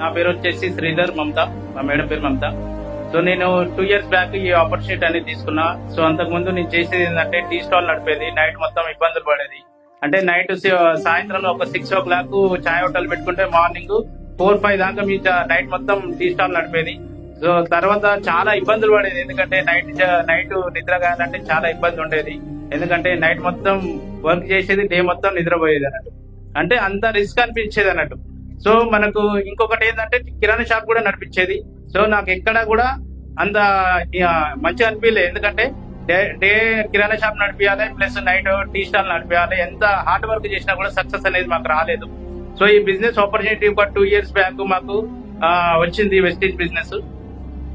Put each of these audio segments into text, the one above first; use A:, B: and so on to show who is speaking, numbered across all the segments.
A: నా పేరు వచ్చేసి శ్రీధర్ మమత మా మేడం పేరు మమత. సో నేను టూ ఇయర్స్ బ్యాక్ ఈ ఆపర్చునిటీ అనేది తీసుకున్నా. సో అంతకు ముందు నేను చేసేది ఏంటంటే టీ స్టాల్ నడిపేది నైట్ మొత్తం ఇబ్బందులు పడేది. అంటే నైట్ సాయంత్రం ఒక సిక్స్ ఓ క్లాక్ చాయ్ హోటల్ పెట్టుకుంటే మార్నింగ్ ఫోర్ ఫైవ్ దాకా మీ నైట్ మొత్తం టీ స్టాల్ నడిపేది. సో తర్వాత చాలా ఇబ్బందులు పడేది. ఎందుకంటే నైట్ నైట్ నిద్ర కావాలంటే చాలా ఇబ్బంది ఉండేది. ఎందుకంటే నైట్ మొత్తం వర్క్ చేసేది డే మొత్తం నిద్రపోయేది అన్నట్టు. అంటే అంత రిస్క్ అనిపించేది అన్నట్టు. సో మనకు ఇంకొకటి ఏంటంటే కిరాణా షాప్ కూడా నడిపించేది. సో నాకు ఎక్కడ కూడా అంత ఇక, మంచిగా అనిపించలేదు ఎందుకంటే డే డే కిరాణా షాప్ నడిపించాలి ప్లస్ నైట్ టీ స్టాల్ నడిపించాలి ఎంత హార్డ్ వర్క్ చేసినా కూడా సక్సెస్ అనేది మాకు రాలేదు. సో ఈ బిజినెస్ ఆపర్చునిటీ ఒక టూ ఇయర్స్ బ్యాక్ మాకు వచ్చింది వెస్టేజ్ బిజినెస్.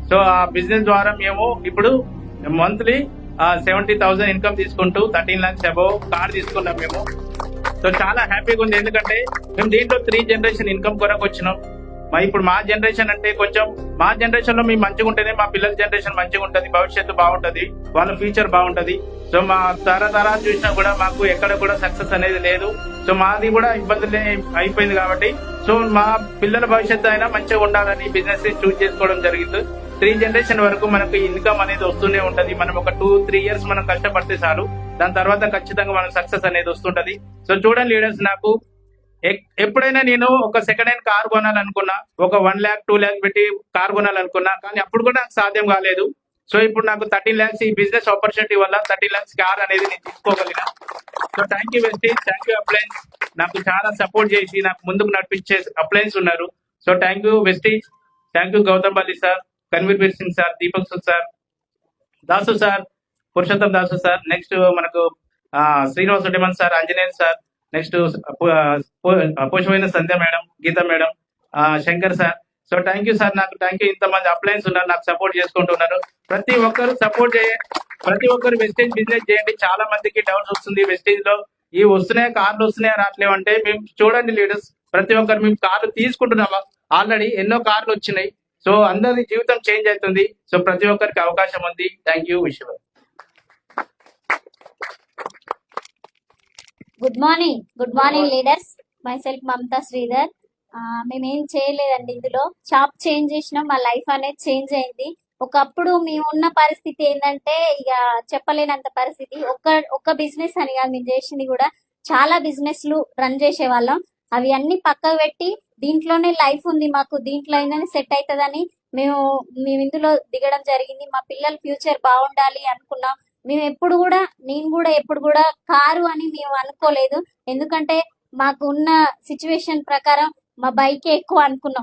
A: సో ఆ బిజినెస్ ద్వారా మేము ఇప్పుడు మంత్లీ సెవెంటీ థౌసండ్ ఇన్కమ్ తీసుకుంటూ థర్టీన్ లాక్స్ అబౌవ్ కార్ తీసుకున్నాం మేము. సో చాలా హ్యాపీగా ఉంది. ఎందుకంటే మేము దీంట్లో త్రీ జనరేషన్ ఇన్కమ్ కొరకు వచ్చినాం. మా ఇప్పుడు మా జనరేషన్ అంటే కొంచెం మా జనరేషన్లో మేము మంచిగా ఉంటేనే మా పిల్లల జనరేషన్ మంచిగా ఉంటుంది. భవిష్యత్తు బాగుంటది. వాళ్ళ ఫ్యూచర్ బాగుంటది. సో మా తరతరాలు చూసినా కూడా మాకు ఎక్కడ కూడా సక్సెస్ అనేది లేదు. సో మాది కూడా ఇబ్బందులే అయిపోయింది కాబట్టి సో మా పిల్లల భవిష్యత్తు అయినా మంచిగా ఉండాలని బిజినెస్ చూస్ చేసుకోవడం జరిగింది. త్రీ జనరేషన్ వరకు మనకు ఇన్కమ్ అనేది వస్తూనే ఉంటది. మనం ఒక టూ త్రీ ఇయర్స్ మనం కష్టపడితే చాలు. దాని తర్వాత ఖచ్చితంగా మనకు సక్సెస్ అనేది వస్తుంటది. సో చూడండి లీడర్స్ నాకు ఎక్- ఎప్పుడైనా నేను ఒక సెకండ్ హ్యాండ్ కార్ కొనాలనుకున్నా ఒక వన్ ల్యాక్ టూ ల్యాక్ పెట్టి కార్ కొనాలనుకున్నా కానీ అప్పుడు కూడా నాకు సాధ్యం కాలేదు. సో ఇప్పుడు నాకు థర్టీన్ ల్యాక్స్ ఈ బిజినెస్ ఆపర్చునిటీ వల్ల థర్టీన్ ల్యాక్స్ కార్ అనేది నేను తీసుకోగలిగిన. So thank you Vestige thank you uplines నాకు చాలా సపోర్ట్ చేసి నాకు ముందుకు నడిపించే అప్లయన్స్ ఉన్నారు. So thank you Vestige thank you Gautam Balli sir Kanwar Bir Singh sir Deepak Sood sir Dasu sir Purushottam Dasu sir next మనకు ఆ, Srinivas Udiman sir Anjaneyan sir next పుష్పమైన Sandhya madam గీత madam ఆ, Shankar sir. So thank you sir. నాకు thank you ఇంతమంది uplines ఉన్నారు. నాకు support చేసుకుంటున్నారు. ప్రతి ఒక్కరు సపోర్ట్ చేయ ప్రతి ఒక్కరు వెస్టేజ్ బిజినెస్ చేయండి. చాలా మందికి డౌట్స్ వస్తుంది వెస్టేజ్లో. ఈ వస్తున్నాయి కార్లు వస్తున్నాయా రావట్లేవు అంటే మేము చూడండి లీడర్స్ ప్రతి ఒక్కరు మేము కార్లు తీసుకుంటున్నామా? ఆల్రెడీ ఎన్నో కార్లు వచ్చినాయి. సో అందరి జీవితం చేంజ్ అవుతుంది. సో ప్రతి ఒక్కరికి అవకాశం ఉంది. థ్యాంక్ యూ విషయం
B: good morning good morning leaders myself Mamata Sridhar మేమేం చేయలేదండి ఇందులో. షాప్ చేంజ్ చేసినాం మా లైఫ్ అనేది చేంజ్ అయింది. ఒకప్పుడు మేము ఉన్న పరిస్థితి ఏంటంటే ఇక చెప్పలేనంత పరిస్థితి. ఒక్క ఒక్క బిజినెస్ అని కాదు మేము చేసింది కూడా చాలా బిజినెస్లు రన్ చేసేవాళ్ళం. అవి అన్ని పక్కకు పెట్టి దీంట్లోనే లైఫ్ ఉంది మాకు. దీంట్లో అయినా సెట్ అవుతుందని మేము మేము ఇందులో దిగడం జరిగింది. మా పిల్లల ఫ్యూచర్ బాగుండాలి అనుకున్నాం. మేము ఎప్పుడు కూడా నేను కూడా ఎప్పుడు కూడా కారు అని మేము అనుకోలేదు. ఎందుకంటే మాకు ఉన్న సిచ్యువేషన్ ప్రకారం మా బైక్ ఎక్కువ అనుకున్నాం.